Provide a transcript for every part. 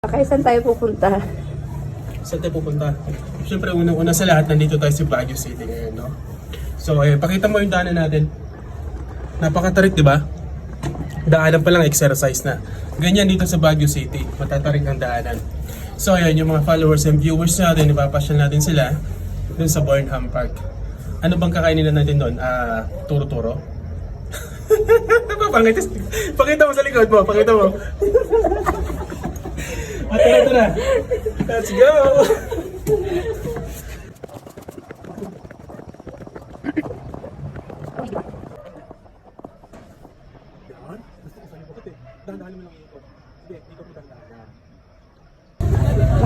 Kaya saan tayo pupunta? Saan tayo pupunta? Siyempre, unang-una sa lahat, nandito tayo sa Baguio City ngayon, no? So, ayun, pakita mo yung daanan natin. Napakatarik, di ba? Daanan pa lang, exercise na. Ganyan dito sa Baguio City, matatarik ang daanan. So, ayun, yung mga followers and viewers natin, ipapasyal natin sila dun sa Burnham Park. Ano bang kakainin na natin doon? Ah, turo-turo? Papangitis. Pakita mo sa likod mo, pakita mo. Ah, tara, tara. Let's go!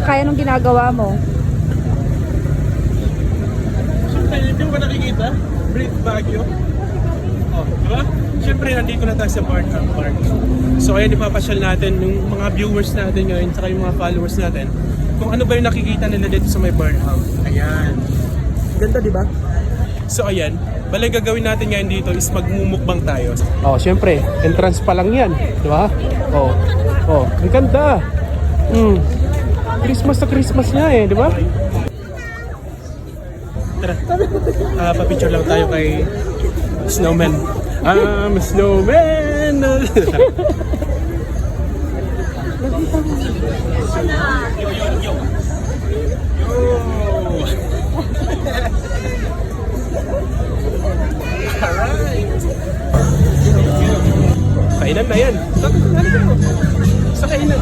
Kaya nung ginagawa mo? Siyempre, hindi mo ba nakikita? Breathe Baguio. Oh, di ba? Siyempre, nandito na tayo sa Barnham Park. So, ayan, ipapasyal natin yung mga viewers natin ngayon, saka yung mga followers natin, kung ano ba yung nakikita nila dito sa may Barnham. Ayan. Ganda, di ba? So, ayan. Balay gagawin natin ngayon dito is magmumukbang tayo. Oh, siyempre, entrance pa lang yan. Di ba? Oh, oh, ang ganda. Hmm. Christmas na Christmas niya eh, di ba? Tara. Ah, pa-picture lang tayo kay Snowman. I'm a snowman! Kainan na yan. Sa kainan.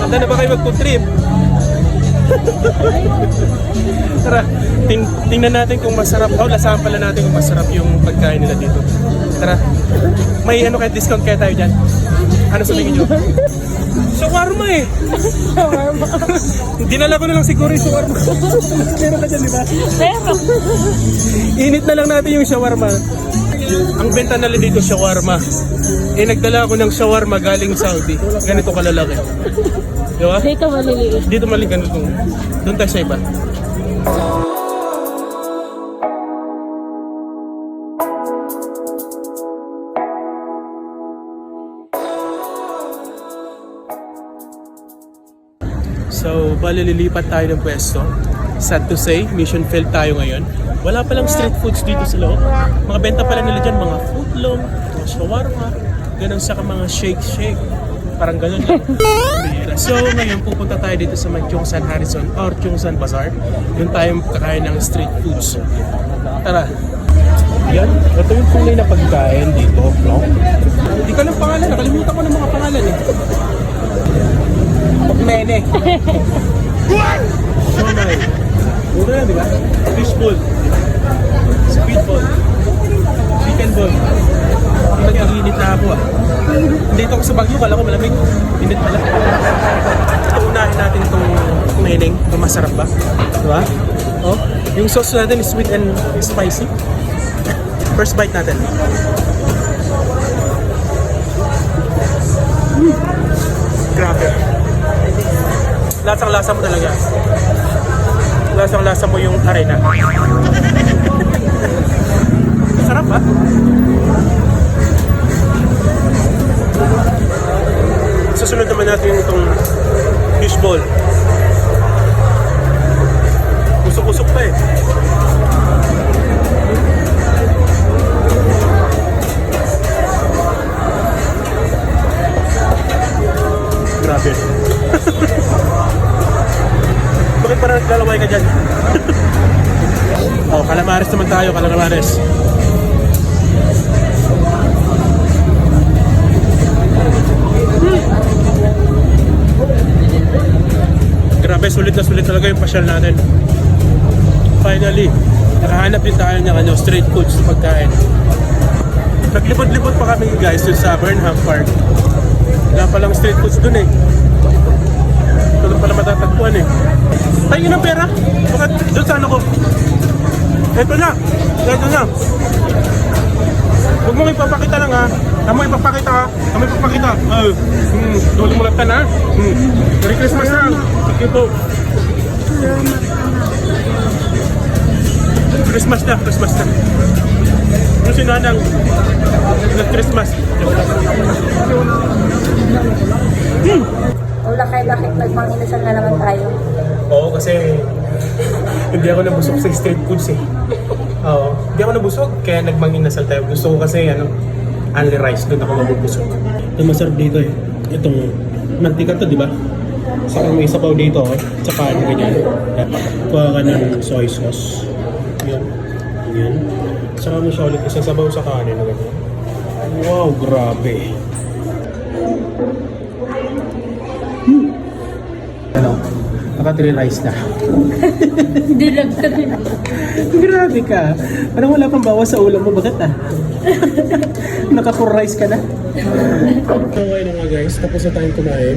Handa na ba kayo mag-food trip? Tara, ting tingnan natin kung masarap. Oh, lasahan pala natin kung masarap yung pagkain nila dito. Tara. May ano kaya discount kaya tayo dyan? Ano sabihin nyo? Shawarma eh! Shawarma. Dinala ko na lang siguro yung shawarma. Meron ka dyan, di ba? Pero, Init na lang natin yung shawarma. Ang benta nila dito shawarma. Eh nagdala ako ng shawarma galing Saudi. Ganito kalalaki. Di ba? dito maliliit. Dito mali ganito. Doon tayo sa iba. So, bali lilipat tayo ng pwesto. Sad to say, mission failed tayo ngayon. Wala palang street foods dito sa loob. Mga benta pala nila dyan, mga footlong, mga shawarma, ganun sa mga shake-shake. Parang ganun lang. So, ngayon pupunta tayo dito sa may Chongsan Harrison or Chongsan Bazaar. Doon tayo kakain ng street foods. Tara. Yan. Ito yung tunay na pagkain dito. No? Hindi ko lang pangalan. Nakalimutan ko ng mga pangalan eh. Mene. Somay. Mura na, di ba? Fish ball. Squid ball. Chicken ball. Nag-init na ako ah. Dito ako sa Baguio, kala ko malamig. Init pala. Unahin natin itong meneng. Ito masarap ba? Di ba? Oh, yung sauce natin is sweet and spicy. First bite natin. Mm. Grabe. Lasang lasa mo talaga. Lasang lasa mo yung arena. Sarap ba? Susunod naman natin itong fishball. Usok-usok pa eh. Calamares naman tayo, calamares. Grabe, sulit na sulit talaga yung pasyal natin. Finally, nakahanap din tayo ng ano, street foods na pagkain. Naglipot-lipot pa kami guys dun sa Burnham Park. Wala palang street foods dun eh. Ito lang pala matatagpuan eh. Tayo ng pera. Bakit doon sa ano ko? Ito na. Ito na. Huwag mo ipapakita lang ha. Tama ipapakita ha. Tama ipapakita. Uh, hmm, Duli mo lang ha. Hmm. Merry Christmas na. Thank you po. Christmas na. Christmas na. Yung sinanang nag-Christmas. Hmm. Bakit bakit nagmanginasal na naman tayo. Oo, kasi hindi ako nabusog sa street foods eh. Oo, hindi ako nabusog, kaya nagmanginasal tayo. Gusto ko kasi, ano, only rice, doon ako mabubusog. Ito masarap dito eh. Itong mantika to, di ba? Saka may sabaw dito, oh. Saka ano ganyan. Yan. Kuha ka ng soy sauce. Yan. Yan. Saka mo siya ulit isasabaw sa kanin. Wow, grabe. Ano? Naka three rice na. Hindi lang ka din. Grabe ka. Parang wala pang bawas sa ulam mo. Bakit ah? Naka-four rice ka na. Okay na nga guys. Tapos na tayong kumain.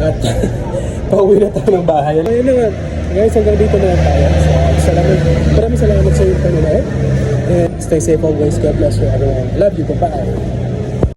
At pauwi na tayo ng bahay. Ayun na nga. Guys, hanggang dito na lang tayo. So, salamat. Maraming salamat sa iyong panonood. And stay safe always. God bless you everyone. Love you. Bye-bye.